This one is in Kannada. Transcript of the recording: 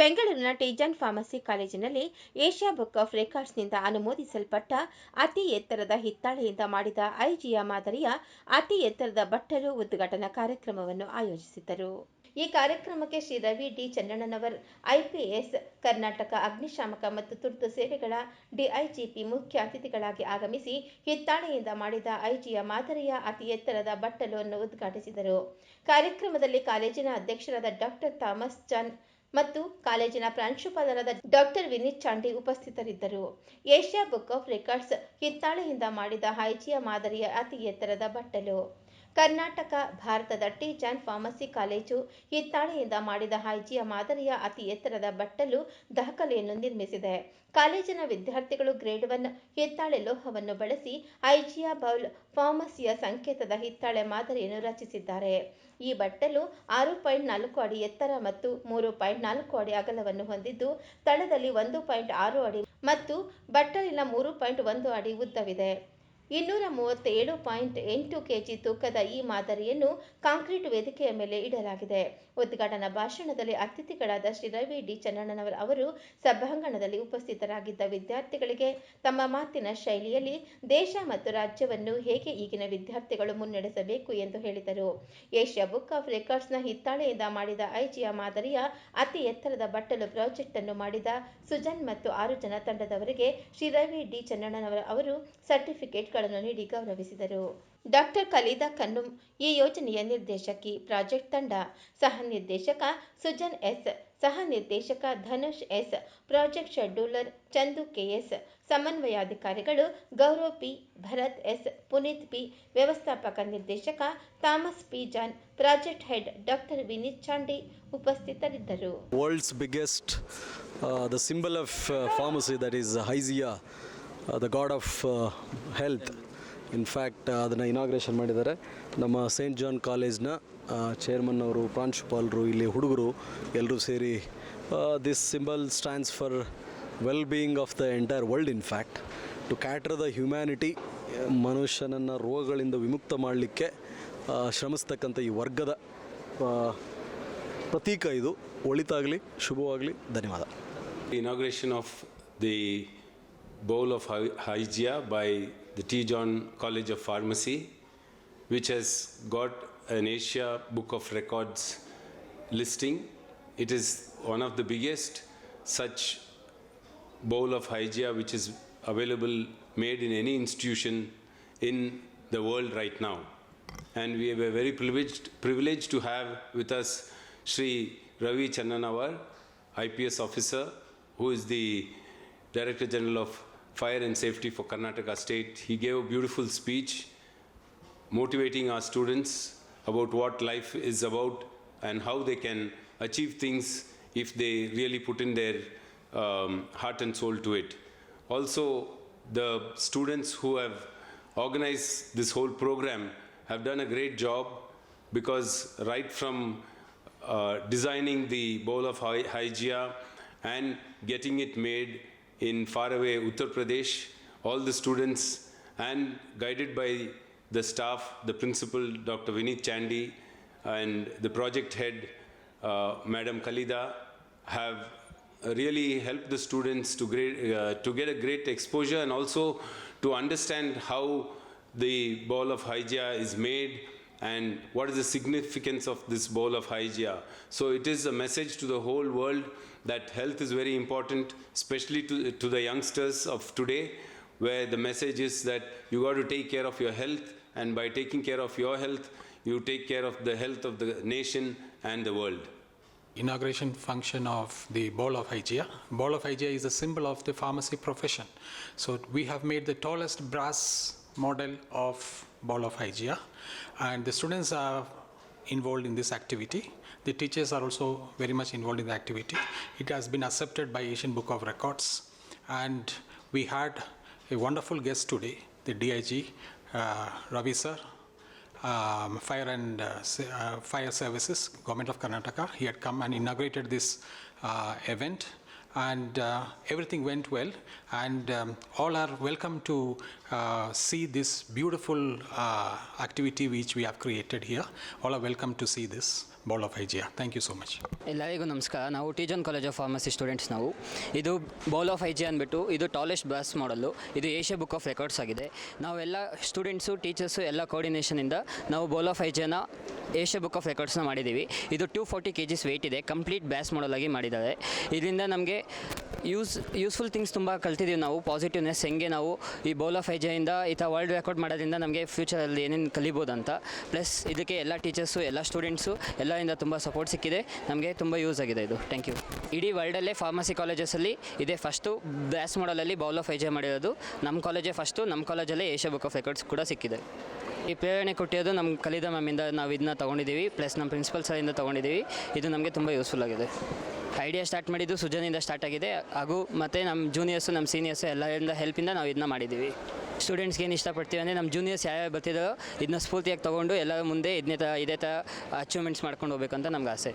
ಬೆಂಗಳೂರಿನ ಟೀಜಾನ್ ಫಾರ್ಮಸಿ ಕಾಲೇಜಿನಲ್ಲಿ ಏಷ್ಯಾ ಬುಕ್ ಆಫ್ ರೆಕಾರ್ಡ್ಸ್ನಿಂದ ಅನುಮೋದಿಸಲ್ಪಟ್ಟ ಅತಿ ಎತ್ತರದ ಹಿತ್ತಾಳೆಯಿಂದ ಮಾಡಿದ ಐಜಿಯ ಮಾದರಿಯ ಅತಿ ಎತ್ತರದ ಬಟ್ಟಲು ಉದ್ಘಾಟನಾ ಕಾರ್ಯಕ್ರಮವನ್ನು ಆಯೋಜಿಸಿದ್ದರು. ಈ ಕಾರ್ಯಕ್ರಮಕ್ಕೆ ಶ್ರೀ ರವಿ ಡಿ ಚನ್ನಣ್ಣನವರ್ ಐಪಿಎಸ್ ಕರ್ನಾಟಕ ಅಗ್ನಿಶಾಮಕ ಮತ್ತು ತುರ್ತು ಸೇವೆಗಳ ಡಿಐಜಿಪಿ ಮುಖ್ಯ ಅತಿಥಿಗಳಾಗಿ ಆಗಮಿಸಿ ಹಿತ್ತಾಳೆಯಿಂದ ಮಾಡಿದ ಐಜಿಯ ಮಾದರಿಯ ಅತಿ ಎತ್ತರದ ಬಟ್ಟಲನ್ನು ಉದ್ಘಾಟಿಸಿದರು. ಕಾರ್ಯಕ್ರಮದಲ್ಲಿ ಕಾಲೇಜಿನ ಅಧ್ಯಕ್ಷರಾದ ಡಾಕ್ಟರ್ ಥಾಮಸ್ ಚನ್ ಮತ್ತು ಕಾಲೇಜಿನ ಪ್ರಾಂಶುಪಾಲರಾದ ಡಾಕ್ಟರ್ ವಿನೀತ್ ಚಾಂಡಿ ಉಪಸ್ಥಿತರಿದ್ದರು. ಏಷ್ಯಾ ಬುಕ್ ಆಫ್ ರೆಕಾರ್ಡ್ಸ್ ಹಿತ್ತಾಳೆಯಿಂದ ಮಾಡಿದ ಹೈಜಿಯ ಮಾದರಿಯ ಅತಿ ಎತ್ತರದ ಬಟ್ಟಲು. ಕರ್ನಾಟಕ, ಭಾರತದ ಟೀಚಾನ್ ಫಾರ್ಮಸಿ ಕಾಲೇಜು ಹಿತ್ತಾಳೆಯಿಂದ ಮಾಡಿದ ಹೈಜಿಯ ಮಾದರಿಯ ಅತಿ ಎತ್ತರದ ಬಟ್ಟಲು ದಾಖಲೆಯನ್ನು ನಿರ್ಮಿಸಿದೆ. ಕಾಲೇಜಿನ ವಿದ್ಯಾರ್ಥಿಗಳು ಗ್ರೇಡ್ ಒನ್ ಹಿತ್ತಾಳೆ ಲೋಹವನ್ನು ಬಳಸಿ ಐಜಿಯಾ ಬೌಲ್ ಫಾರ್ಮಸಿಯ ಸಂಕೇತದ ಹಿತ್ತಾಳೆ ಮಾದರಿಯನ್ನು ರಚಿಸಿದ್ದಾರೆ. ಈ ಬಟ್ಟಲು ಆರು ಪಾಯಿಂಟ್ ನಾಲ್ಕು ಅಡಿ ಎತ್ತರ ಮತ್ತು ಮೂರು ಪಾಯಿಂಟ್ ನಾಲ್ಕು ಅಡಿ ಅಗಲವನ್ನು ಹೊಂದಿದ್ದು, ತಳದಲ್ಲಿ ಒಂದು ಪಾಯಿಂಟ್ ಆರು ಅಡಿ ಮತ್ತು ಬಟ್ಟಲಿನ ಮೂರು ಪಾಯಿಂಟ್ ಒಂದು ಅಡಿ ಉದ್ದವಿದೆ. ಇನ್ನೂರ ಮೂವತ್ತೇಳು ಪಾಯಿಂಟ್ ಎಂಟು ಕೆಜಿ ತೂಕದ ಈ ಮಾದರಿಯನ್ನು ಕಾಂಕ್ರೀಟ್ ವೇದಿಕೆಯ ಮೇಲೆ ಇಡಲಾಗಿದೆ. ಉದ್ಘಾಟನಾ ಭಾಷಣದಲ್ಲಿ ಅತಿಥಿಗಳಾದ ಶ್ರೀ ರವಿ ಡಿ ಚನ್ನಣ್ಣನವರ್ ಅವರು ಸಭಾಂಗಣದಲ್ಲಿ ಉಪಸ್ಥಿತರಾಗಿದ್ದ ವಿದ್ಯಾರ್ಥಿಗಳಿಗೆ ತಮ್ಮ ಮಾತಿನ ಶೈಲಿಯಲ್ಲಿ ದೇಶ ಮತ್ತು ರಾಜ್ಯವನ್ನು ಹೇಗೆ ಈಗಿನ ವಿದ್ಯಾರ್ಥಿಗಳು ಮುನ್ನಡೆಸಬೇಕು ಎಂದು ಹೇಳಿದರು. ಏಷ್ಯಾ ಬುಕ್ ಆಫ್ ರೆಕಾರ್ಡ್ಸ್ನ ಹಿತ್ತಾಳೆಯಿಂದ ಮಾಡಿದ ಐಜಿಯ ಮಾದರಿಯ ಅತಿ ಎತ್ತರದ ಬಟ್ಟಲು ಪ್ರಾಜೆಕ್ಟ್ ಅನ್ನು ಮಾಡಿದ ಸುಜನ್ ಮತ್ತು ಆರು ಜನ ತಂಡದವರಿಗೆ ಶ್ರೀ ರವಿ ಡಿ ಚನ್ನಣ್ಣನವರ ಅವರು ಸರ್ಟಿಫಿಕೇಟ್ಗಳನ್ನು ನೀಡಿ ಗೌರವಿಸಿದರು. ಡಾಕ್ಟರ್ ಖಲೀದಾ ಕನ್ನುಂ ಈ ಯೋಜನೆಯ ನಿರ್ದೇಶಕಿ, ಪ್ರಾಜೆಕ್ಟ್ ತಂಡ ಸಹ ನಿರ್ದೇಶಕ ಸುಜನ್ ಎಸ್, ಸಹ ನಿರ್ದೇಶಕ Dhanush S, project scheduler Chandu KS ಸಮನ್ವಯಾಧಿಕಾರಿಗಳು Gaurav P Bharat S, Puneeth P, ವ್ಯವಸ್ಥಾಪಕ ನಿರ್ದೇಶಕ Thomas P John, project head doctor Vineeth Chandy ಉಪಸ್ಥಿತರಿದ್ದರು. World's biggest the symbol of pharmacy that is that is god of health uh. In fact ಅದನ್ನು ಇನಾಗ್ರೇಷನ್ ಮಾಡಿದ್ದಾರೆ. ನಮ್ಮ ಸೇಂಟ್ ಜಾನ್ ಕಾಲೇಜ್ನ ಚೇರ್ಮನ್ ಅವರು ಪ್ರಾಂಶುಪಾಲರು ಇಲ್ಲಿ ಹುಡುಗರು ಎಲ್ಲರೂ ಸೇರಿ this symbol stands for well being of the entire world in fact to cater the humanity ಮನುಷ್ಯನನ್ನು ರೋಗಗಳಿಂದ ವಿಮುಕ್ತ ಮಾಡಲಿಕ್ಕೆ ಶ್ರಮಿಸ್ತಕ್ಕಂಥ ಈ ವರ್ಗದ ಆ, ಪ್ರತೀಕ ಇದು. ಒಳಿತಾಗಲಿ ಶುಭವಾಗಲಿ ಧನ್ಯವಾದ. Inauguration of the Bowl of Hy- Hygia by the T. John College of Pharmacy, which has got an Asia Book of Records listing. It is one of the biggest such bowl of Hygia which is available made in any institution in the world right now. And we were very privileged, privileged to have with us Sri Ravi Channanawar, IPS officer, who is the Director General of Fire and Safety for Karnataka State. He gave a beautiful speech motivating our students about what life is about and how they can achieve things if they really put in their um, heart and soul to it. Also, the students who have organized this whole program have done a great job because right from uh, designing the bowl of Hy- Hygia and getting it made in faraway Uttar Pradesh, all the students and guided by the staff, the principal, Dr. Vineet Chandy, and the project head, uh, Madam Kalida, have really helped the students to, great, uh, to get a great exposure and also to understand how the ball of Hygia is made and what is the significance of this bowl of Hygia. So it is a message to the whole world that health is very important, especially to, to the youngsters of today, where the message is that you got to take care of your health, and by taking care of your health, you take care of the health of the nation and the world. inauguration function of the Bowl of Hygia. Bowl of Hygia is a symbol of the pharmacy profession. So we have made the tallest brass model of ball of Hygia, and the students are involved in this activity. The teachers are also very much involved in the activity. It has been accepted by Asian Book of Records, and we had a wonderful guest today, the DIG, uh, Ravi sir, um, Fire and uh, uh, Fire Services, Government of Karnataka. He had come and inaugurated this uh, event, and uh, everything went well. And um, all are welcome to uh, see this beautiful uh, activity which we have created here. All are welcome to see this. Bowl of Hygieia thank you so much ಎಲ್ಲರಿಗೂ ನಮಸ್ಕಾರ. ನಾವು T John college of pharmacy students ನಾವು. ಇದು ಬೌಲ್ ಆಫ್ ಐಜಿ ಅಂದ್ಬಿಟ್ಟು ಇದು ಟಾಲೆಸ್ಟ್ ಬಸ್ ಮಾಡಲು ಇದು ಏಷ್ಯಾ ಬುಕ್ ಆಫ್ ರೆಕಾರ್ಡ್ಸ್ ಆಗಿದೆ. ನಾವೆಲ್ಲ ಸ್ಟೂಡೆಂಟ್ಸು ಟೀಚರ್ಸು ಎಲ್ಲ ಕೋಆರ್ಡಿನೇಷನಿಂದ ನಾವು ಬೌಲ್ ಆಫ್ ಐಜಿಯನ್ನು ಏಷ್ಯಾ ಬುಕ್ ಆಫ್ ರೆಕಾರ್ಡ್ಸ್ನ ಮಾಡಿದ್ದೀವಿ. ಇದು two forty K Gs weight ಇದೆ. ಕಂಪ್ಲೀಟ್ ಬ್ಯಾಸ್ ಮಾಡಲಾಗಿ ಮಾಡಿದ್ದಾರೆ. ಇದರಿಂದ ನಮಗೆ ಯೂಸ್ ಯೂಸ್ಫುಲ್ ಥಿಂಗ್ಸ್ ತುಂಬ ಕಲ್ತಿದ್ದೀವಿ ನಾವು. ಪಾಸಿಟಿವ್ನೆಸ್ ಹೆಂಗೆ ನಾವು ಈ ಬೌಲ್ ಆಫ್ ಐಜಿಯಿಂದ ಈ ಥರ ವರ್ಲ್ಡ್ ರೆಕಾರ್ಡ್ ಮಾಡೋದ್ರಿಂದ ನಮಗೆ ಫ್ಯೂಚರಲ್ಲಿ ಏನೇನು ಕಲಿಬೋದು ಅಂತ. ಪ್ಲಸ್ ಇದಕ್ಕೆ ಎಲ್ಲ ಟೀಚರ್ಸು ಎಲ್ಲ ಸ್ಟೂಡೆಂಟ್ಸು ಎಲ್ಲರಿಂದ ತುಂಬ ಸಪೋರ್ಟ್ ಸಿಕ್ಕಿದೆ. ನಮಗೆ ತುಂಬ ಯೂಸ್ ಆಗಿದೆ ಇದು. ಥ್ಯಾಂಕ್ ಯು ಇಡೀ ವರ್ಲ್ಡಲ್ಲೇ ಫಾರ್ಮಸಿ ಕಾಲೇಜಸಲ್ಲಿ ಇದೇ ಫಸ್ಟು ಬ್ಯಾಸ್ ಮಾಡಲಲ್ಲಿ ಬೌಲ್ ಆಫ್ ಐಜೆ ಮಾಡಿರೋದು. ನಮ್ಮ ಕಾಲೇಜೇ ಫಸ್ಟು ನಮ್ಮ ಕಾಲೇಜಲ್ಲೇ ಏಷ್ಯಾ ಬುಕ್ ಆಫ್ ರೆಕಾರ್ಡ್ಸ್ ಕೂಡ ಸಿಕ್ಕಿದೆ. ಈ ಪ್ರೇರಣೆ ಕೊಟ್ಟಿರೋದು ನಮ್ಮ ಕಲಿದ ಮ್ಯಾಮಿಂದ ನಾವು ಇದನ್ನ ತೊಗೊಂಡಿದ್ದೀವಿ ಪ್ಲಸ್ ನಮ್ಮ ಪ್ರಿನ್ಸಿಪಲ್ ಸರಿಂದ ತೊಗೊಂಡಿದ್ದೀವಿ ಇದು ನಮಗೆ ತುಂಬ ಯೂಸ್ಫುಲ್ ಆಗಿದೆ. ಐಡಿಯಾ ಸ್ಟಾರ್ಟ್ ಮಾಡಿದ್ದು ಸುಜನಿಂದ ಸ್ಟಾರ್ಟ್ ಆಗಿದೆ. ಹಾಗೂ ಮತ್ತು ನಮ್ಮ ಜೂನಿಯರ್ಸು ನಮ್ಮ ಸೀನಿಯರ್ಸು ಎಲ್ಲರಿಂದ ಹೆಲ್ಪಿಂದ ನಾವು ಇದನ್ನ ಮಾಡಿದ್ದೀವಿ ಸ್ಟೂಡೆಂಟ್ಸ್ಗೆ ಏನು ಇಷ್ಟಪಡ್ತೀವಿ ಅಂದರೆ ನಮ್ಮ ಜೂನಿಯರ್ಸ್ ಯಾವ್ಯಾವ ಬರ್ತಿದ್ದಾರೋ ಇದನ್ನ ಸ್ಫೂರ್ತಿಯಾಗಿ ತೊಗೊಂಡು ಎಲ್ಲರ ಮುಂದೆ ಇದನ್ನೇ ಥರ ಇದೇ ಥರ ಅಚೀವ್ಮೆಂಟ್ಸ್ ಮಾಡ್ಕೊಂಡು ಹೋಗ್ಬೇಕಂತ ನಮ್ಗೆ ಆಸೆ.